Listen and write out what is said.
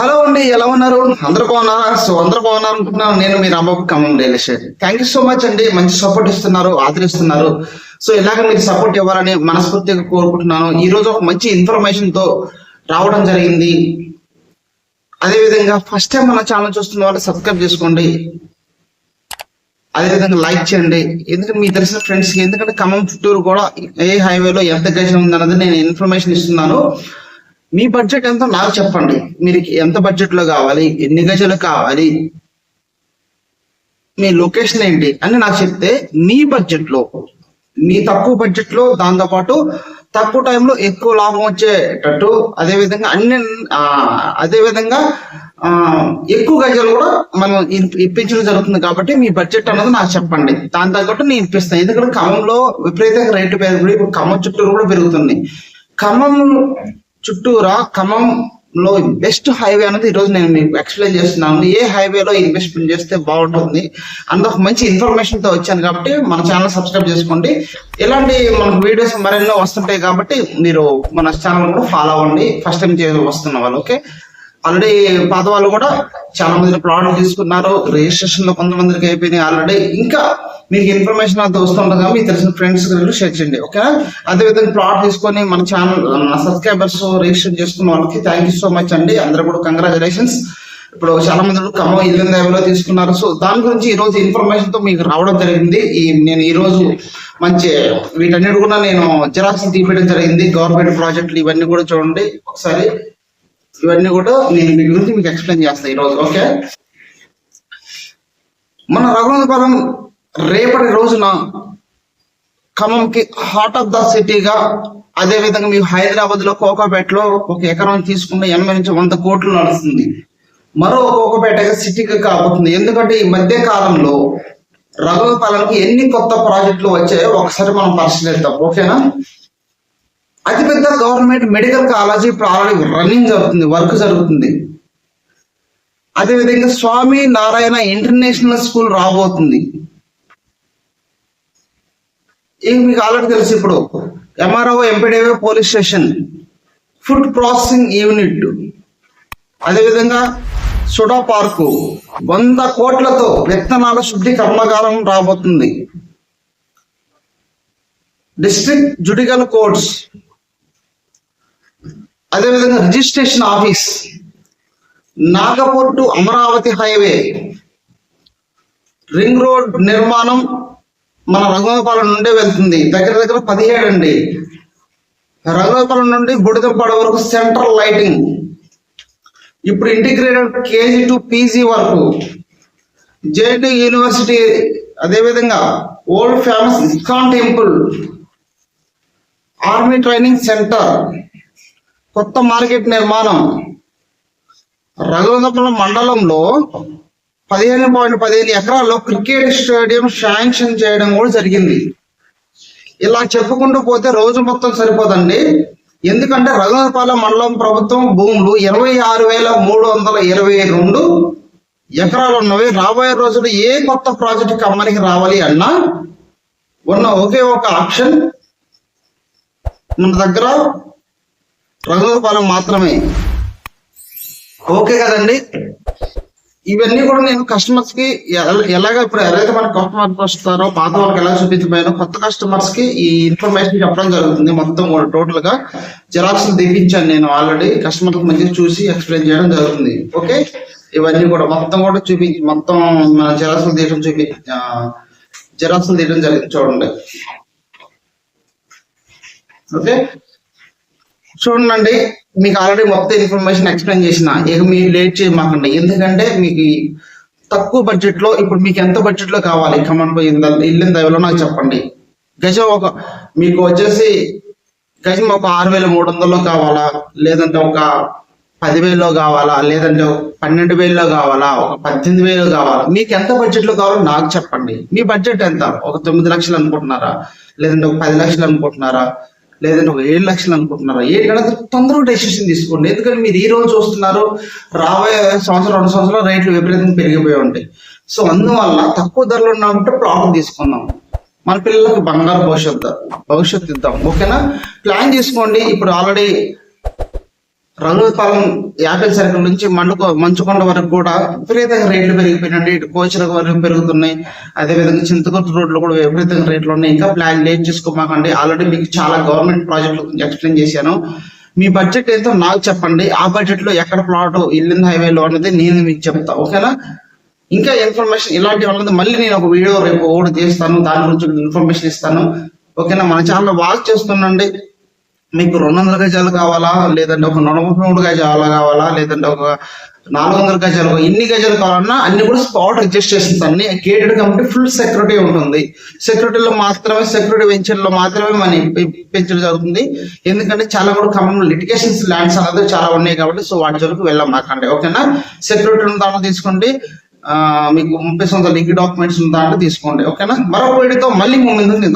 Hello అండి ఎలా ఉన్నారు? అందరు బాగున్నారా? సో అందరు బాగున్నారు అనుకుంటున్నాను నేను మీ Rambabu Khammam real estate. Thank you so much అండి. మంచి సపోర్ట్ ఇస్తున్నారు ఆదరిస్తున్నారు. సో ఇలాగ మీరు సపోర్ట్ ఇవ్వాలని మనస్ఫూర్తిగా కోరుకుంటున్నాను. ఈ రోజు ఒక మంచి ఇన్ఫర్మేషన్తో రావడం జరిగింది. అదేవిధంగా ఫస్ట్ టైం మన ఛానల్ చూస్తున్న వాళ్ళు సబ్స్క్రైబ్ చేసుకోండి. అదేవిధంగా లైక్ చేయండి. ఎందుకంటే మీ తెలిసిన ఫ్రెండ్స్కి ఎందుకంటే ఖమ్మం చుట్టూరు కూడా ఏ హైవేలో ఎంత గజం ఉందన్నది నేను ఇన్ఫర్మేషన్ ఇస్తున్నాను. మీ బడ్జెట్ ఎంతో? నాకు చెప్పండి. మీరు ఎంత బడ్జెట్లో కావాలి? ఎన్ని గజలు కావాలి? మీ లొకేషన్ ఏంటి? అని నాకు చెప్తే మీ బడ్జెట్లో మీ తక్కువ బడ్జెట్లో దాంతో పాటు తక్కువ టైంలో ఎక్కువ లాభం వచ్చేటట్టు అదే విధంగా అన్ని అదే విధంగా ఎక్కువ గజలు కూడా మనం ఇప్పించడం జరుగుతుంది కాబట్టి మీ బడ్జెట్ అన్నది నాకు చెప్పండి. దాని తగ్గట్టు నేను ఇప్పిస్తాను. ఎందుకంటే ఖమ్మంలో విపరీతంగా రేటు పెరుగుతుంది ఇప్పుడు ఖమ్మం చుట్టూరు కూడా పెరుగుతుంది. ఖమ్మం చుట్టూరా ఖమ్మంలో బెస్ట్ హైవే అనేది ఈ రోజు నేను మీకు ఎక్స్ప్లెయిన్ చేస్తున్నాను. ఏ హైవేలో ఇన్వెస్ట్మెంట్ చేస్తే బాగుంటుంది అందులో ఒక మంచి ఇన్ఫర్మేషన్తో వచ్చాను కాబట్టి మన ఛానల్ సబ్స్క్రైబ్ చేసుకోండి. ఇలాంటి మనకు వీడియోస్ మరెన్నో వస్తుంటాయి కాబట్టి మీరు మన ఛానల్ కూడా ఫాలో అవ్వండి. ఫస్ట్ టైం వస్తున్న వాళ్ళు ఓకే ఆల్రెడీ పాత వాళ్ళు కూడా చాలా మంది ప్లాట్లు తీసుకున్నారు. రిజిస్ట్రేషన్లో కొంతమందికి అయిపోయినాయి ఆల్రెడీ ఇంకా మీకు ఇన్ఫర్మేషన్ అంతా వస్తుండగా మీకు తెలిసిన ఫ్రెండ్స్ షేర్ చేయండి ఓకే అదే విధంగా ప్లాట్ తీసుకొని మన ఛానల్ మన సబ్స్క్రైబర్స్ రిజిస్టర్ చేసుకున్న వాళ్ళకి థ్యాంక్ యూ సో మచ్ అండి. అందరూ కూడా కంగ్రాచులేషన్స్ ఇప్పుడు చాలా మంది ఖమ్మం ఇల్లు దేవలో తీసుకున్నారు. సో దాని గురించి ఈ రోజు ఇన్ఫర్మేషన్తో మీకు రావడం జరిగింది. ఈ నేను ఈ రోజు మంచి వీటన్నిటి కూడా నేను జిరాక్స్ తీపియడం జరిగింది. గవర్నమెంట్ ప్రాజెక్టులు ఇవన్నీ కూడా చూడండి. ఒకసారి ఇవన్నీ కూడా నేను మీ గురించి మీకు ఎక్స్ప్లెయిన్ చేస్తాను ఈ రోజు ఓకే మన రఘునాథపురం రేపటి రోజున ఖమ్మంకి హార్ట్ ఆఫ్ ద సిటీగా అదే విధంగా మీకు హైదరాబాద్లో కోకాపేటలో ఒక ఎకరం తీసుకున్న ఎనభై నుంచి వంద కోట్లు నడుస్తుంది. మరో కోకపేటగా సిటీగా కాబోతుంది. ఎందుకంటే ఈ మధ్య కాలంలో రఘునాథపాలెంకి ఎన్ని కొత్త ప్రాజెక్టులు వచ్చాయో ఒకసారి మనం పరిశీలిద్దాం ఓకేనా అతిపెద్ద గవర్నమెంట్ మెడికల్ కాలేజీ ఇప్పుడు ఆల్రెడీ రన్నింగ్ జరుగుతుంది వర్క్ జరుగుతుంది. అదేవిధంగా స్వామి నారాయణ ఇంటర్నేషనల్ స్కూల్ రాబోతుంది. ఇక మీకు ఆల్రెడీ తెలుసు ఇప్పుడు MRO MPDO police station food processing unit. అదేవిధంగా సుడా పార్కు వంద కోట్లతో విత్తనాల శుద్ధి కర్మాగారం రాబోతుంది. డిస్ట్రిక్ట్ జుడికల్ కోర్ట్స్ అదేవిధంగా registration office Nagpur to Amaravati highway ring road నిర్మాణం మన రఘువపాలెం నుండే వెళ్తుంది. దగ్గర దగ్గర పదిహేడు అండి. రఘువపాలెం నుండి బుడిదంపాడ వరకు సెంట్రల్ లైటింగ్. ఇప్పుడు ఇంటిగ్రేటెడ్ కేజీ టు పీజీ వరకు. జేఎన్టీ యూనివర్సిటీ అదేవిధంగా old famous ISKCON temple army training centre. కొత్త మార్కెట్ నిర్మాణం. రఘునాథపురం మండలంలో పదిహేను పాయింట్ పదిహేను ఎకరాల్లో క్రికెట్ స్టేడియం శాంక్షన్ చేయడం కూడా జరిగింది. ఇలా చెప్పుకుంటూ పోతే రోజు మొత్తం సరిపోదండి. ఎందుకంటే రఘునాథపాలెం మండలం ప్రభుత్వం భూములు ఇరవై ఆరు వేల మూడు వందల ఇరవై రెండు ఎకరాలు ఉన్నవి. రాబోయే రోజులు ఏ కొత్త ప్రాజెక్ట్ కమ్మనికి రావాలి అన్నా ఉన్న ఒకే ఒక ఆప్షన్. మన దగ్గర రఘునాథపాలెం మాత్రమే. ఓకే కదండి. ఇవన్నీ కూడా నేను కస్టమర్స్కి ఎలాగ ఇప్పుడు ఎవరైతే మన కస్టమర్స్ వస్తారో పాత వాళ్ళకి ఎలా చూపించబోయానో కొత్త కస్టమర్స్కి ఈ ఇన్ఫర్మేషన్ చెప్పడం జరుగుతుంది మొత్తం కూడా టోటల్గా. జిరాక్స్ తెప్పించాను నేను ఆల్రెడీ కస్టమర్ మంచిగా చూసి ఎక్స్ప్లెయిన్ చేయడం జరుగుతుంది. ఓకే? ఇవన్నీ కూడా మొత్తం కూడా చూపించి మొత్తం మన జిరాక్స్ తీయడం చూపి జిరాక్స్ తీయడం జరిగింది చూడండి. ఓకే? చూడండి మీకు ఆల్రెడీ మొత్తం ఇన్ఫర్మేషన్ ఎక్స్ప్లెయిన్ చేసిన. ఇక మీరు లేట్ చేయమాకండి ఎందుకంటే మీకు తక్కువ బడ్జెట్లో ఇప్పుడు మీకు ఎంత బడ్జెట్లో కావాలి? కమాండ్ ఇల్లు దయలో నాకు చెప్పండి. గజం ఒక మీకు వచ్చేసి గజం ఒక ఆరు వేల మూడు వందల్లో కావాలా? లేదంటే ఒక పదివేల్లో కావాలా? లేదంటే పన్నెండు వేలలో కావాలా? ఒక పద్దెనిమిది వేలు కావాలా? మీకు ఎంత బడ్జెట్లో కావాలో నాకు చెప్పండి. మీ బడ్జెట్ ఎంత? ఒక తొమ్మిది లక్షలు అనుకుంటున్నారా? లేదంటే ఒక పది లక్షలు అనుకుంటున్నారా? లేదంటే ఒక ఏడు లక్షలు అనుకుంటున్నారా? ఏడు కన్నా తొందరగా డెసిషన్ తీసుకోండి. ఎందుకంటే మీరు ఈ రోజు చూస్తున్నారు రాబోయే సంవత్సరం రెండు సంవత్సరాలు రేట్లు విపరీతంగా పెరిగిపోయి ఉంటాయి. సో అందువల్ల తక్కువ ధరలు ఉన్నామంటే ప్లాట్ తీసుకుందాం. మన పిల్లలకు బంగారు భవిష్యత్తు భవిష్యత్తు ఇద్దాం. ఓకేనా? ప్లాన్ చేసుకోండి ఇప్పుడు ఆల్రెడీ రంగులపాలెం యాపిల్ సర్కిల్ నుంచి మండుకో మంచుకొండ వరకు కూడా విపరీతంగా రేట్లు పెరిగిపోయినాయి ఇటు కోచల వరకు పెరుగుతున్నాయి. అదే విధంగా రోడ్లు కూడా విపరీతంగా రేట్లు ఉన్నాయి. ఇంకా ప్లాన్ లేట్ చేసుకోమాకండి? ఆల్రెడీ మీకు చాలా గవర్నమెంట్ ప్రాజెక్టుల గురించి ఎక్స్ప్లెయిన్ చేశాను. మీ బడ్జెట్ ఎంతో నాకు చెప్పండి. ఆ బడ్జెట్లో ఎక్కడ ప్లాట్ ఇల్లింది హైవేలో అనేది నేను మీకు చెప్తా. ఓకేనా? ఇంకా ఇన్ఫర్మేషన్ ఇలాంటి వాళ్ళది మళ్ళీ నేను ఒక వీడియో రేపు ఓడి చేస్తాను దాని గురించి ఇన్ఫర్మేషన్ ఇస్తాను. ఓకేనా? మన ఛానల్ వాచ్ చేస్తుండండి. మీకు రెండు వందల గజాలు కావాలా? లేదంటే ఒక నలభై మూడు గజాలు కావాలా? లేదంటే ఒక నాలుగు వందల గజాలు ఎన్ని గజాలు కావాలన్నా అన్ని కూడా స్పాట్ అడ్జస్ట్ చేస్తుంది. అన్ని గేటెడ్ కాబట్టి ఫుల్ సెక్యూరిటీ ఉంటుంది. సెక్యూరిటీలో మాత్రమే సెక్యూరిటీ వెంచర్లో మాత్రమే మనం పెంచడం జరుగుతుంది. ఎందుకంటే చాలా కూడా కమన్ లిటిగేషన్స్ ల్యాండ్స్ అనేది చాలా ఉన్నాయి కాబట్టి సో వాటి జోలికి వెళ్ళాం మాకండి ఓకేనా? సెక్యూరిటీ ఉన్న దాంట్లో తీసుకోండి. మీకు ముప్పై సొంత లింక్ డాక్యుమెంట్స్ ఉన్న దాంట్లో తీసుకోండి. ఓకేనా? మరొక వీడియోతో మళ్ళీ ముందు నేను